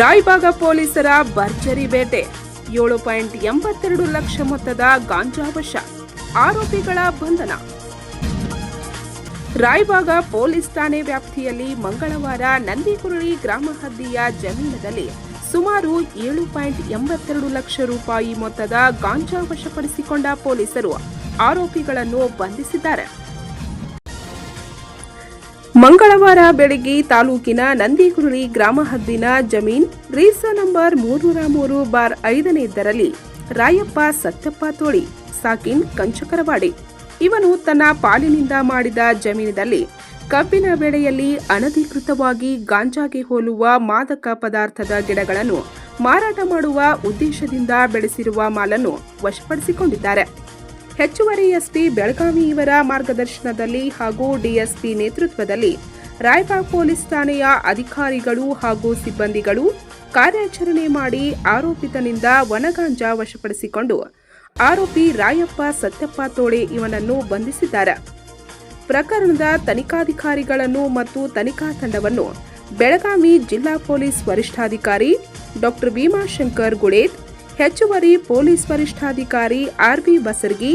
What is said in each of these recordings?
ರಾಯಬಾಗ ಪೊಲೀಸರ ಭರ್ಜರಿ ಬೇಟೆ. ಏಳು ಪಾಯಿಂಟ್ ಎಂಬತ್ತೆರಡು ಲಕ್ಷ ಮೊತ್ತದ ಗಾಂಜಾ ವಶ ಆರೋಪಿಗಳ ಬಂಧನ. ರಾಯಬಾಗ ಪೊಲೀಸ್ ಠಾಣೆ ವ್ಯಾಪ್ತಿಯಲ್ಲಿ ಮಂಗಳವಾರ ನಂದಿಕುರಳಿ ಗ್ರಾಮ ಹದ್ದಿಯ ಜಮೀನದಲ್ಲಿ ಸುಮಾರು ಏಳು ಪಾಯಿಂಟ್ ಎಂಬತ್ತೆರಡು ಲಕ್ಷ ರೂಪಾಯಿ ಮೊತ್ತದ ಗಾಂಜಾ ವಶಪಡಿಸಿಕೊಂಡ ಪೊಲೀಸರು ಆರೋಪಿಗಳನ್ನು ಬಂಧಿಸಿದ್ದಾರೆ. ಮಂಗಳವಾರ ಬೆಳಗ್ಗೆ ತಾಲೂಕಿನ ನಂದಿಗುರುಳಿ ಗ್ರಾಮ ಹದ್ದಿನ ಜಮೀನ್ ರೀಸ ನಂಬರ್ ಮೂರ್ನೂರ ಮೂರು ಬಾರ್ ಐದನೇದರಲ್ಲಿ ರಾಯಪ್ಪ ಸತ್ಯಪ್ಪ ತೋಳಿ, ಸಾಕಿನ್ ಕಂಚಕರವಾಡಿ. ಇವನು ತನ್ನ ಪಾಲಿನಿಂದ ಮಾಡಿದ ಜಮೀನಿನಲ್ಲಿ ಕಬ್ಬಿನ ಬೆಳೆಯಲ್ಲಿ ಅನಧಿಕೃತವಾಗಿ ಗಾಂಜಾಗೆ ಹೋಲುವ ಮಾದಕ ಪದಾರ್ಥದ ಗಿಡಗಳನ್ನು ಮಾರಾಟ ಮಾಡುವ ಉದ್ದೇಶದಿಂದ ಬೆಳೆಸಿರುವ ಮಾಲನ್ನು ವಶಪಡಿಸಿಕೊಂಡಿದ್ದಾರೆ. ಹೆಚ್ಚುವರಿ ಎಸ್ಪಿ ಬೆಳಗಾವಿ ಇವರ ಮಾರ್ಗದರ್ಶನದಲ್ಲಿ ಹಾಗೂ ಡಿಎಸ್ಪಿ ನೇತೃತ್ವದಲ್ಲಿ ರಾಯಬಾಗ್ ಪೊಲೀಸ್ ಠಾಣೆಯ ಅಧಿಕಾರಿಗಳು ಹಾಗೂ ಸಿಬ್ಬಂದಿಗಳು ಕಾರ್ಯಾಚರಣೆ ಮಾಡಿ ಆರೋಪಿತನಿಂದ ವನಗಾಂಜಾ ವಶಪಡಿಸಿಕೊಂಡು ಆರೋಪಿ ರಾಯಪ್ಪ ಸತ್ಯಪ್ಪ ತೋಳೆ ಇವನನ್ನು ಬಂಧಿಸಿದ್ದಾರೆ. ಪ್ರಕರಣದ ತನಿಖಾಧಿಕಾರಿಗಳನ್ನು ಮತ್ತು ತನಿಖಾ ತಂಡವನ್ನು ಬೆಳಗಾವಿ ಜಿಲ್ಲಾ ಪೊಲೀಸ್ ವರಿಷ್ಠಾಧಿಕಾರಿ ಡಾಕ್ಟರ್ ಭೀಮಾಶಂಕರ್ ಗುಳೇತ್ ಹೆಚ್ಚುವರಿ ಪೊಲೀಸ್ ವರಿಷ್ಠಾಧಿಕಾರಿ ಆರ್ಬಿ ಬಸರ್ಗಿ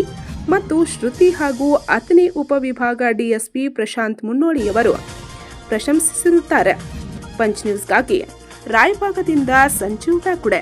ಮತ್ತು ಶ್ರುತಿ ಹಾಗೂ ಅಥಣಿ ಉಪವಿಭಾಗ ಡಿಎಸ್ಪಿ ಪ್ರಶಾಂತ್ ಮುನ್ನೋಳಿಯವರು ಪ್ರಶಂಸಿಸಿರುತ್ತಾರೆ. ಪಂಚ್ ನ್ಯೂಸ್ಗಾಗಿ ರಾಯಭಾಗದಿಂದ ಸಂಜೀವ್ ಬ್ಯಾಕುಡೆ